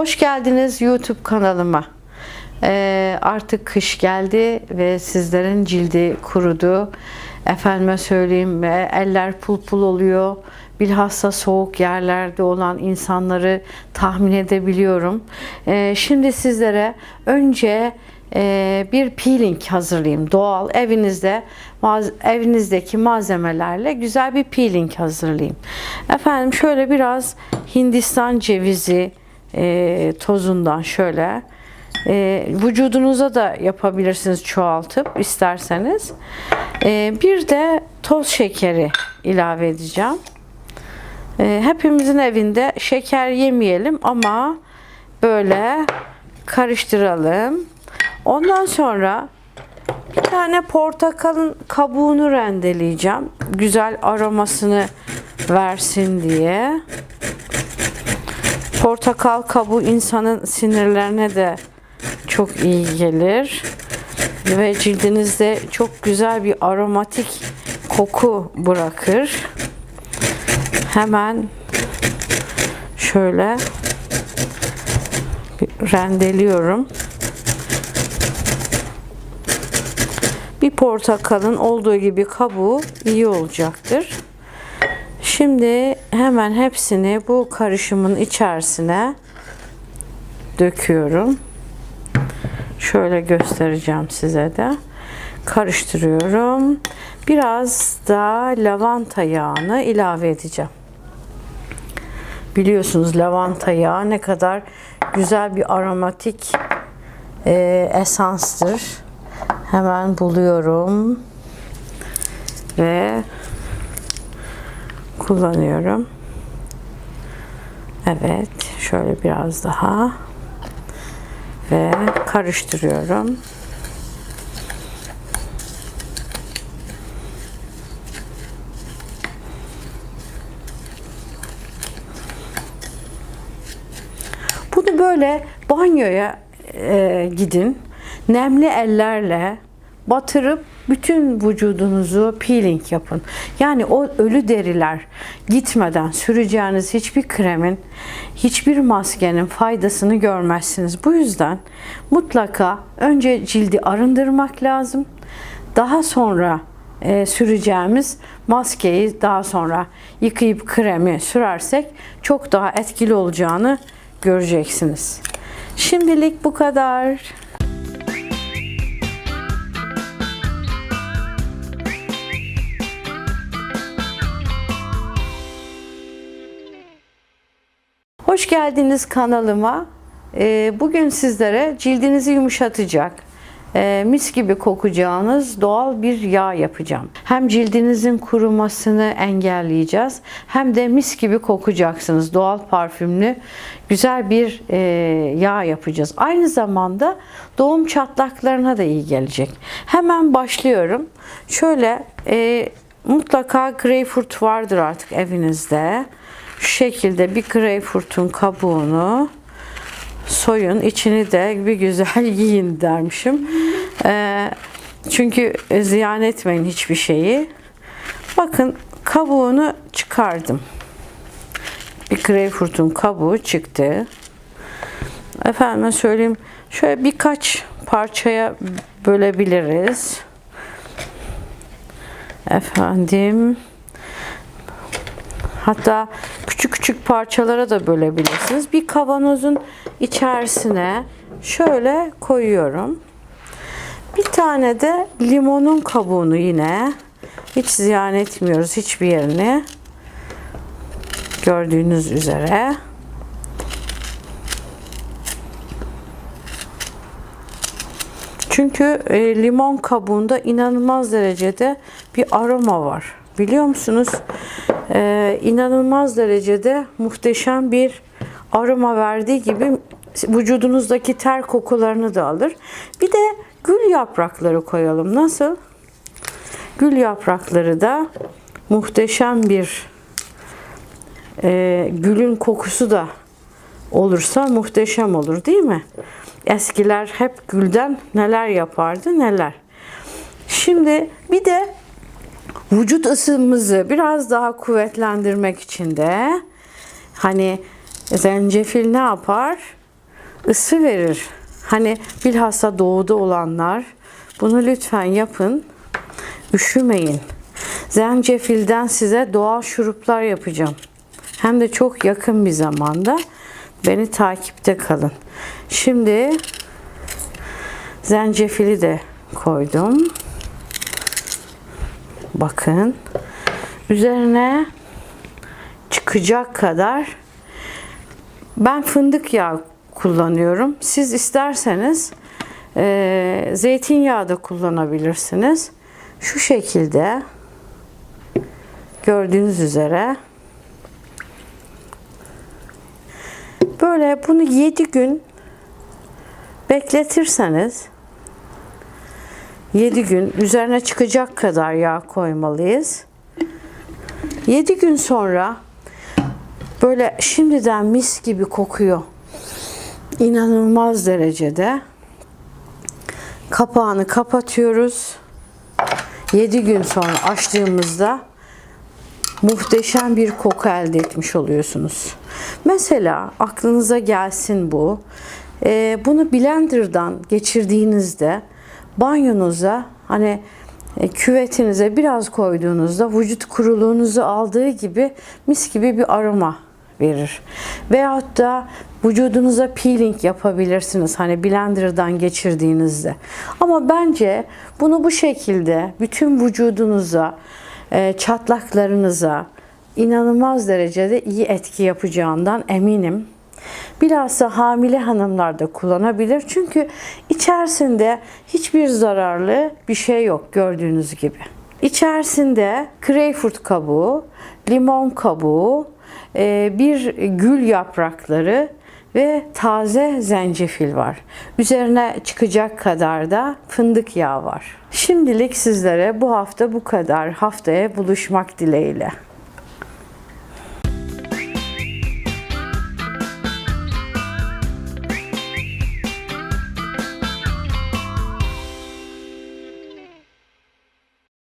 Hoş geldiniz YouTube kanalıma. Ee, artık kış geldi ve sizlerin cildi kurudu. Efendime söyleyeyim ve eller pul pul oluyor. Bilhassa soğuk yerlerde olan insanları tahmin edebiliyorum. Ee, şimdi sizlere önce e, bir peeling hazırlayayım. Doğal evinizde maz- evinizdeki malzemelerle güzel bir peeling hazırlayayım. Efendim şöyle biraz Hindistan cevizi e, tozundan şöyle e, vücudunuza da yapabilirsiniz çoğaltıp isterseniz. E, bir de toz şekeri ilave edeceğim. E, hepimizin evinde şeker yemeyelim ama böyle karıştıralım. Ondan sonra bir tane portakalın kabuğunu rendeleyeceğim. Güzel aromasını versin diye. Portakal kabuğu insanın sinirlerine de çok iyi gelir. Ve cildinizde çok güzel bir aromatik koku bırakır. Hemen şöyle rendeliyorum. Bir portakalın olduğu gibi kabuğu iyi olacaktır. Şimdi hemen hepsini bu karışımın içerisine döküyorum. Şöyle göstereceğim size de. Karıştırıyorum. Biraz da lavanta yağını ilave edeceğim. Biliyorsunuz lavanta yağı ne kadar güzel bir aromatik e, esanstır. Hemen buluyorum ve kullanıyorum. Evet, şöyle biraz daha ve karıştırıyorum. Bunu böyle banyoya e, gidin. Nemli ellerle batırıp bütün vücudunuzu peeling yapın. Yani o ölü deriler gitmeden süreceğiniz hiçbir kremin, hiçbir maskenin faydasını görmezsiniz. Bu yüzden mutlaka önce cildi arındırmak lazım. Daha sonra e, süreceğimiz maskeyi daha sonra yıkayıp kremi sürersek çok daha etkili olacağını göreceksiniz. Şimdilik bu kadar. Hoş geldiniz kanalıma. Ee, Bugün sizlere cildinizi yumuşatacak, e, mis gibi kokacağınız doğal bir yağ yapacağım. Hem cildinizin kurumasını engelleyeceğiz, hem de mis gibi kokacaksınız. Doğal parfümlü güzel bir e, yağ yapacağız. Aynı zamanda doğum çatlaklarına da iyi gelecek. Hemen başlıyorum. Şöyle e, mutlaka greyfurt vardır artık evinizde. Şu şekilde bir greyfurtun kabuğunu soyun. içini de bir güzel yiyin dermişim. Ee, çünkü ziyan etmeyin hiçbir şeyi. Bakın kabuğunu çıkardım. Bir greyfurtun kabuğu çıktı. Efendime söyleyeyim şöyle birkaç parçaya bölebiliriz. Efendim Hatta küçük parçalara da bölebilirsiniz. Bir kavanozun içerisine şöyle koyuyorum. Bir tane de limonun kabuğunu yine hiç ziyan etmiyoruz hiçbir yerini. Gördüğünüz üzere. Çünkü e, limon kabuğunda inanılmaz derecede bir aroma var. Biliyor musunuz? Ee, inanılmaz derecede muhteşem bir aroma verdiği gibi vücudunuzdaki ter kokularını da alır. Bir de gül yaprakları koyalım. Nasıl? Gül yaprakları da muhteşem bir e, gülün kokusu da olursa muhteşem olur değil mi? Eskiler hep gülden neler yapardı neler. Şimdi bir de vücut ısımızı biraz daha kuvvetlendirmek için de hani zencefil ne yapar? ısı verir. Hani bilhassa doğuda olanlar bunu lütfen yapın. Üşümeyin. Zencefilden size doğal şuruplar yapacağım. Hem de çok yakın bir zamanda. Beni takipte kalın. Şimdi zencefili de koydum. Bakın. Üzerine çıkacak kadar ben fındık yağı kullanıyorum. Siz isterseniz e, zeytinyağı da kullanabilirsiniz. Şu şekilde gördüğünüz üzere böyle bunu 7 gün bekletirseniz 7 gün üzerine çıkacak kadar yağ koymalıyız. 7 gün sonra böyle şimdiden mis gibi kokuyor. İnanılmaz derecede. Kapağını kapatıyoruz. 7 gün sonra açtığımızda muhteşem bir koku elde etmiş oluyorsunuz. Mesela aklınıza gelsin bu. Ee, bunu blenderdan geçirdiğinizde banyonuza hani e, küvetinize biraz koyduğunuzda vücut kuruluğunuzu aldığı gibi mis gibi bir aroma verir. Veyahut da vücudunuza peeling yapabilirsiniz hani blenderdan geçirdiğinizde. Ama bence bunu bu şekilde bütün vücudunuza, e, çatlaklarınıza inanılmaz derecede iyi etki yapacağından eminim. Bilhassa hamile hanımlar da kullanabilir. Çünkü içerisinde hiçbir zararlı bir şey yok gördüğünüz gibi. İçerisinde greyfurt kabuğu, limon kabuğu, e, bir gül yaprakları ve taze zencefil var. Üzerine çıkacak kadar da fındık yağı var. Şimdilik sizlere bu hafta bu kadar. Haftaya buluşmak dileğiyle.